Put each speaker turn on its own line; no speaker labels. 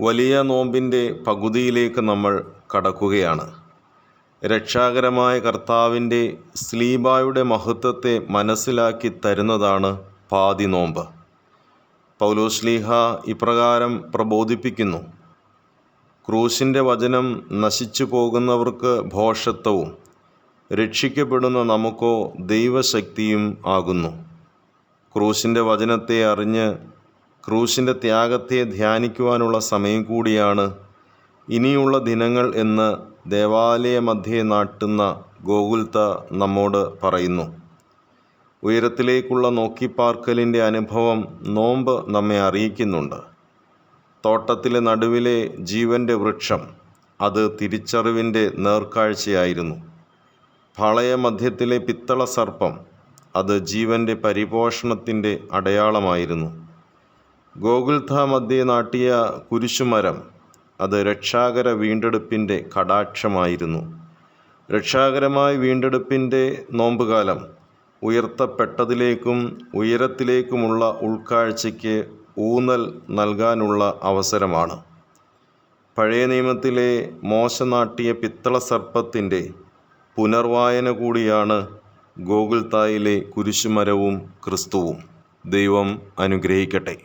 വലിയ നോമ്പിന്റെ പകുതിയിലേക്ക് നമ്മൾ കടക്കുകയാണ്. രക്ഷാകരമായ കർത്താവിന്റെ സ്ലീബായുടെ മഹത്വത്തെ മനസ്സിലാക്കി തരുന്നതാണ് പാതി നോമ്പ്. പൗലോസ്ലീഹ ഇപ്രകാരം പ്രബോധിപ്പിക്കുന്നു. ക്രൂശിന്റെ വചനം നശിച്ചു പോകുന്നവർക്ക് ഭോഷത്വവും രക്ഷിക്കപ്പെടുന്ന നമുക്കോ ദൈവശക്തിയും ആകുന്നു. ക്രൂശിന്റെ വചനത്തെ അറിഞ്ഞ് ക്രൂശിന്റെ ത്യാഗത്തെ ധ്യാനിക്കുവാനുള്ള സമയം കൂടിയാണ് ഇനിയുള്ള ദിനങ്ങൾ എന്ന് ദേവാലയ മധ്യേ നാട്ടുന്ന ഗോകുൽത്ത നമ്മോട് പറയുന്നു. ഉയരത്തിലേക്കുള്ള നോക്കിപ്പാർക്കലിന്റെ അനുഭവം നോമ്പ് നമ്മെ അറിയിക്കുന്നുണ്ട്. തോട്ടത്തിലെ നടുവിലെ ജീവന്റെ വൃക്ഷം അത് തിരിച്ചറിവിന്റെ നേർക്കാഴ്ചയായിരുന്നു. പാളയ മധ്യത്തിലെ പിത്തള സർപ്പം അത് ജീവന്റെ പരിപോഷണത്തിന്റെ അടയാളമായിരുന്നു. ഗോകുൽഥ മധ്യേ നാട്ടിയ കുരിശുമരം അത് രക്ഷാകര വീണ്ടെടുപ്പിന്റെ കടാക്ഷമായിരുന്നു. രക്ഷാകരമായ വീണ്ടെടുപ്പിന്റെ നോമ്പുകാലം ഉയർത്തപ്പെട്ടതിലേക്കും ഉയരത്തിലേക്കുമുള്ള ഉൾക്കാഴ്ചയ്ക്ക് ഊന്നൽ നൽകാനുള്ള അവസരമാണ്. പഴയ നിയമത്തിലെ മോശ നാട്ടിയ പിത്തള സർപ്പത്തിന്റെ പുനർവായന കൂടിയാണ് ഗോകുൽത്തായിലെ കുരിശുമരവും ക്രിസ്തുവും. ദൈവം അനുഗ്രഹിക്കട്ടെ.